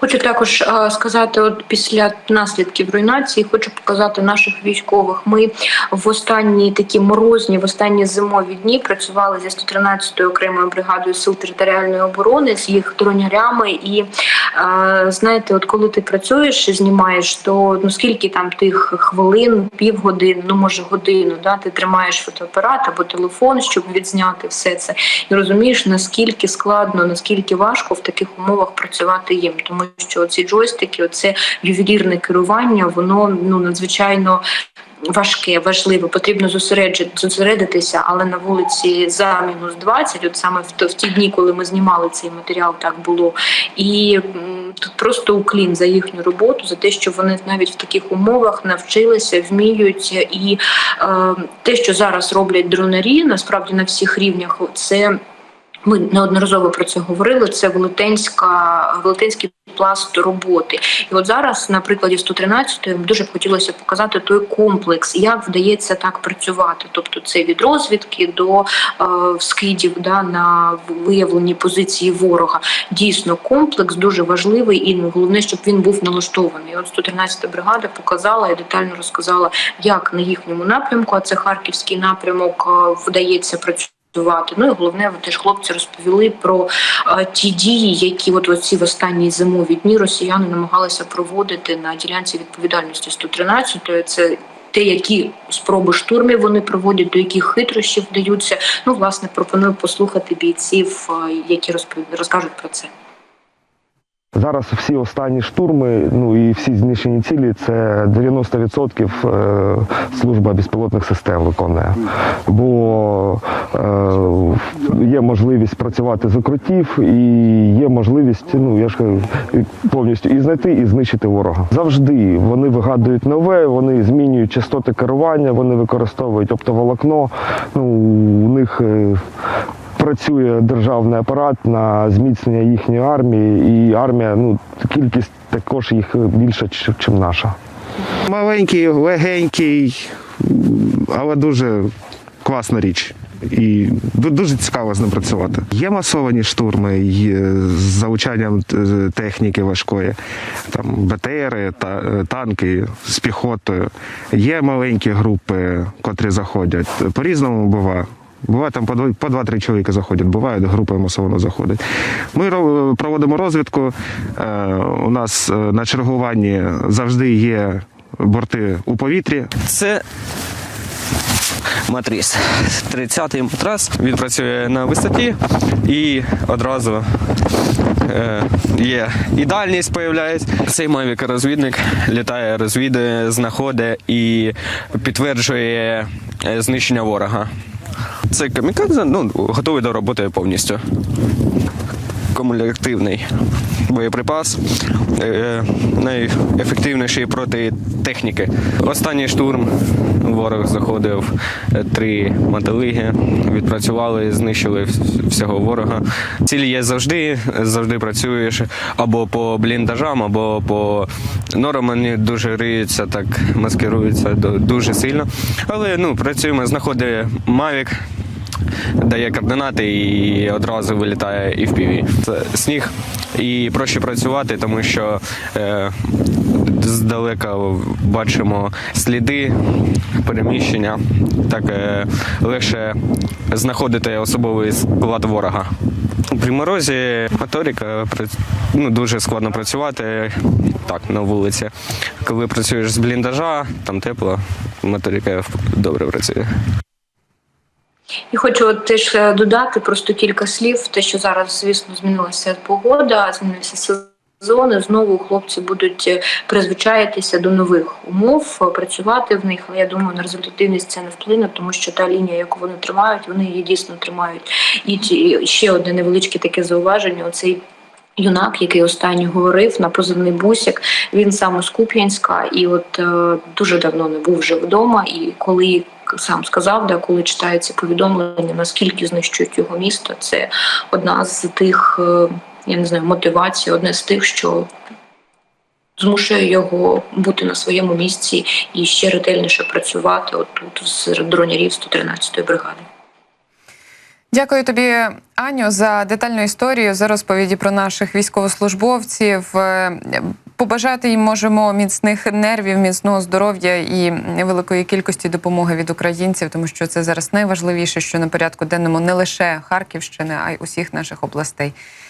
Хочу також сказати, от після наслідків руйнації, хочу показати наших військових. Ми в останні такі морозні, в останні зимові дні працювали зі 113-ю окремою бригадою сил територіальної оборони з їх дронярями. І знаєте, от коли ти працюєш і знімаєш, то ну скільки там тих хвилин, півгодини, ну може годину, да, ти тримаєш фотоапарат або телефон, щоб відзняти все це, і розумієш наскільки складно, наскільки важко в таких умовах працювати їм, тому що ці джойстики, оце ювелірне керування, воно ну надзвичайно. Важке, важливе, потрібно зосередитися, але на вулиці за мінус 20, от саме в, ті дні, коли ми знімали цей матеріал, так було. І тут просто уклін за їхню роботу, за те, що вони навіть в таких умовах навчилися, вміють. І е, те, що зараз роблять дронарі, насправді на всіх рівнях, це. Ми неодноразово про це говорили. Це велетенська велетенський пласт роботи. І от зараз, на прикладі 113-ї, дуже б хотілося показати той комплекс, як вдається так працювати. Тобто, це від розвідки до е, скидів да, на виявлені позиції ворога. Дійсно, комплекс дуже важливий, і ну, головне, щоб він був налаштований. От 113-та бригада показала і детально розказала, як на їхньому напрямку, а це харківський напрямок, е, вдається працювати. Ну і головне, теж хлопці розповіли про е, ті дії, які от оці в останні зимові дні росіяни намагалися проводити на ділянці відповідальності 113-ї. Це те, які спроби штурмів вони проводять, до яких хитрощів вдаються. Ну, власне, пропоную послухати бійців, е, які розпові... розкажуть про це. Зараз всі останні штурми, ну і всі знищені цілі, це 90% е, служба безпілотних систем виконує. Бо е, є можливість працювати з укриттів і є можливість, ну я ж кажу, повністю і знайти, і знищити ворога. Завжди вони вигадують нове, вони змінюють частоти керування, вони використовують оптоволокно. Ну, у них е, працює державний апарат на зміцнення їхньої армії, і армія, ну кількість також їх більша, ніж наша. Маленький, легенький, але дуже класна річ. І дуже цікаво з ним працювати. Є масовані штурми є з залучанням е, техніки важкої, там БТРи, та, е, танки з піхотою. Є маленькі групи, котрі заходять. По-різному буває. Буває там по два- по два-три чоловіка заходять, бувають групи масово заходять. Ми проводимо розвідку. Е, У нас е, на чергуванні завжди є борти у повітрі. Це матріс. 30-й матрас. Він працює на висоті і одразу е, є і дальність появляється. Цей мавік розвідник літає, розвідує, знаходить і підтверджує знищення ворога. Це камікадзе, ну, готовий до роботи повністю. Кумулятивний боєприпас е, найефективніший проти техніки. Останній штурм ворог заходив е, три мотолиги, відпрацювали, знищили всього ворога. Ціль є завжди, завжди працюєш або по бліндажам, або по норам вони дуже риються, так маскируються дуже сильно. Але ну, працюємо, знаходить Мавік дає координати і одразу вилітає і в піві. Сніг і проще працювати, тому що е, здалека бачимо сліди переміщення. Так е, легше знаходити особовий склад ворога. При морозі моторика ну, дуже складно працювати так на вулиці. Коли працюєш з бліндажа, там тепло, моторика добре працює. І хочу теж е, додати просто кілька слів. Те, що зараз, звісно, змінилася погода, змінився сезон. і Знову хлопці будуть призвичаєтися призвичаїтися до нових умов, е, працювати в них. Але я думаю, на результативність це не вплине, тому що та лінія, яку вони тримають, вони її дійсно тримають. І ще одне невеличке таке зауваження. Оцей Юнак, який останній говорив на позивний бусік, він сам з Куп'янська, і от е, дуже давно не був вже вдома. І коли сам сказав, да, коли читається повідомлення, наскільки знищують його місто, це одна з тих, е, я не знаю, мотивацій, одне з тих, що змушує його бути на своєму місці і ще ретельніше працювати отут серед дронярів 113-ї бригади. Дякую тобі, Аню, за детальну історію, за розповіді про наших військовослужбовців. Е, Побажати їм можемо міцних нервів, міцного здоров'я і великої кількості допомоги від українців, тому що це зараз найважливіше, що на порядку денному не лише Харківщини, а й усіх наших областей.